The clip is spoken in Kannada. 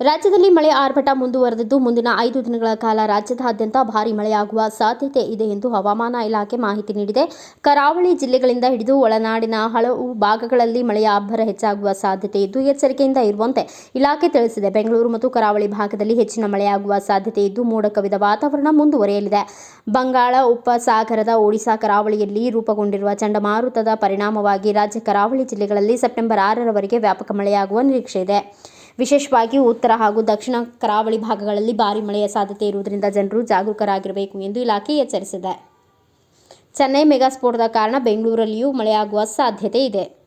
ರಾಜ್ಯದಲ್ಲಿ ಮಳೆ ಆರ್ಭಟ ಮುಂದುವರೆದಿದ್ದು ಮುಂದಿನ ಐದು ದಿನಗಳ ಕಾಲ ರಾಜ್ಯದಾದ್ಯಂತ ಭಾರಿ ಮಳೆಯಾಗುವ ಸಾಧ್ಯತೆ ಇದೆ ಎಂದು ಹವಾಮಾನ ಇಲಾಖೆ ಮಾಹಿತಿ ನೀಡಿದೆ. ಕರಾವಳಿ ಜಿಲ್ಲೆಗಳಿಂದ ಹಿಡಿದು ಒಳನಾಡಿನ ಹಲವು ಭಾಗಗಳಲ್ಲಿ ಮಳೆಯ ಅಬ್ಬರ ಹೆಚ್ಚಾಗುವ ಸಾಧ್ಯತೆ ಇದ್ದು, ಎಚ್ಚರಿಕೆಯಿಂದ ಇರುವಂತೆ ಇಲಾಖೆ ತಿಳಿಸಿದೆ. ಬೆಂಗಳೂರು ಮತ್ತು ಕರಾವಳಿ ಭಾಗದಲ್ಲಿ ಹೆಚ್ಚಿನ ಮಳೆಯಾಗುವ ಸಾಧ್ಯತೆ ಇದ್ದು ಮೋಡ ಕವಿದ ವಾತಾವರಣ ಮುಂದುವರೆಯಲಿದೆ. ಬಂಗಾಳ ಉಪಸಾಗರದ ಒಡಿಶಾ ಕರಾವಳಿಯಲ್ಲಿ ರೂಪುಗೊಂಡಿರುವ ಚಂಡಮಾರುತದ ಪರಿಣಾಮವಾಗಿ ರಾಜ್ಯ ಕರಾವಳಿ ಜಿಲ್ಲೆಗಳಲ್ಲಿ ಸೆಪ್ಟೆಂಬರ್ ಆರರವರೆಗೆ ವ್ಯಾಪಕ ಮಳೆಯಾಗುವ ನಿರೀಕ್ಷೆ ಇದೆ. ವಿಶೇಷವಾಗಿ ಉತ್ತರ ಹಾಗೂ ದಕ್ಷಿಣ ಕರಾವಳಿ ಭಾಗಗಳಲ್ಲಿ ಭಾರಿ ಮಳೆಯ ಸಾಧ್ಯತೆ ಇರುವುದರಿಂದ ಜನರು ಜಾಗರೂಕರಾಗಿರಬೇಕು ಎಂದು ಇಲಾಖೆ ಎಚ್ಚರಿಸಿದೆ. ಚೆನ್ನೈ ಮೆಗಾ ಸ್ಫೋಟದ ಕಾರಣ ಬೆಂಗಳೂರಲ್ಲಿಯೂ ಮಳೆಯಾಗುವ ಸಾಧ್ಯತೆ ಇದೆ.